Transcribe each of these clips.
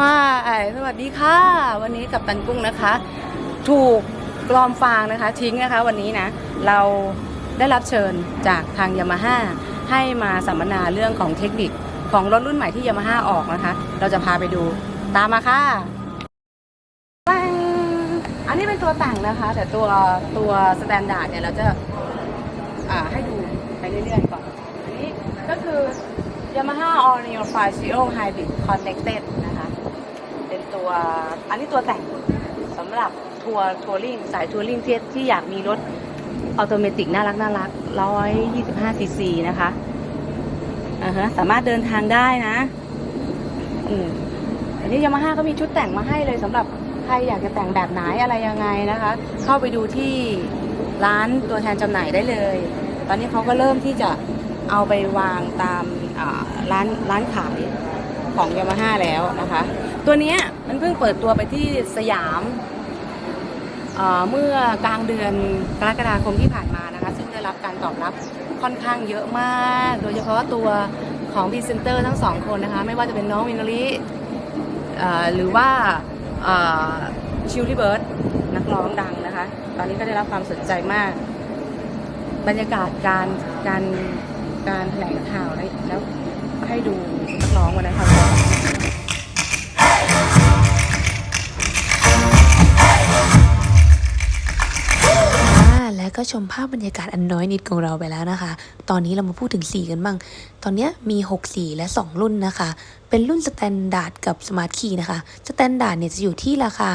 ว่าสวัสดีค่ะ วันนี้กับตันกุ้งนะคะ ถูกกลอมฟางนะคะ ทิ้งนะคะวันนี้นะ เราได้รับเชิญจากทางยามาฮ่าให้มาสัมมนาเรื่องของเทคนิคของรถรุ่นใหม่ที่ยามาฮ่าออกนะคะ เราจะพาไปดูตามมาค่ะปังอันนี้เป็นตัวต่างนะคะ แต่ตัวตัวสแตนดาร์ดเนี่ยเราจะอ่าให้ดูไปเรื่อยๆก่อน อันนี้ก็คือ Yamaha All New f i Zero Hybrid Connected นะคะ ตัวอันนี้ตัวแต่งสำหรับทัวร์ทัวริงสายทัวริงที่ที่อยากมีรถออโตเมติกน่ารักน่ารัก125ซีซีนะคะอ่าฮะสามารถเดินทางได้นะอืมอันนี้ยามาฮ่าก็มีชุดแต่งมาให้เลยสำหรับใครอยากจะแต่งแบบไหนอะไรยังไงนะคะ เข้าไปดูที่ร้านตัวแทนจำหน่ายได้เลย ตอนนี้เขาก็เริ่มที่จะเอาไปวางตามร้านร้านขาย ของยามาฮ่าแล้วนะคะ ตัวนี้มันเพิ่งเปิดตัวไปที่สยามเอ่อเมื่อกลางเดือนกรกฎาคมที่ผ่านมานะคะ ซึ่งได้รับการตอบรับค่อนข้างเยอะมาก โดยเฉพาะตัวของพรีเซนเตอร์ทั้งสองคนนะคะ ไม่ว่าจะเป็นน้องวินลิเอ่หรือว่าชิลลี่เบิร์ดนักร้องดังนะคะ ตอนนี้ก็ได้รับความสนใจมาก บรรยากาศการการการแถลงข่าวแล้วแล้วให้ดูนักร้องวันนั้นค่ะ ก็ชมภาพบรรยากาศอันน้อยนิดของเราไปแล้วนะคะ ตอนนี้เรามาพูดถึงสีกันบ้าง ตอนนี้มี 6 สีและ 2 รุ่นนะคะ เป็นรุ่นสแตนดาร์ดกับสมาร์ทคีย์นะคะ สแตนดาร์ดเนี่ยจะอยู่ที่ราคา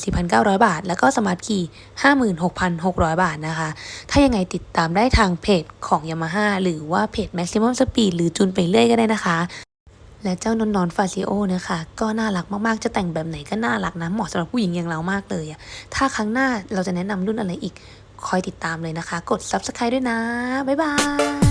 54,900 บาท แล้วก็สมาร์ทคีย์56,600 บาทนะคะ ถ้ายังไงติดตามได้ทางเพจของ Yamaha หรือว่าเพจ Maximum Speed หรือจูนไปเรื่อยก็ได้นะคะและเจ้านอนนอนฟาซิโอนะคะก็น่ารักมากๆ จะแต่งแบบไหนก็น่ารักนะ เหมาะสำหรับผู้หญิงอย่างเรามากเลยอะถ้าครั้งหน้าเราจะแนะนำรุ่นอะไรอีก คอยติดตามเลยนะคะ กด Subscribe ด้วยนะ บ๊ายบาย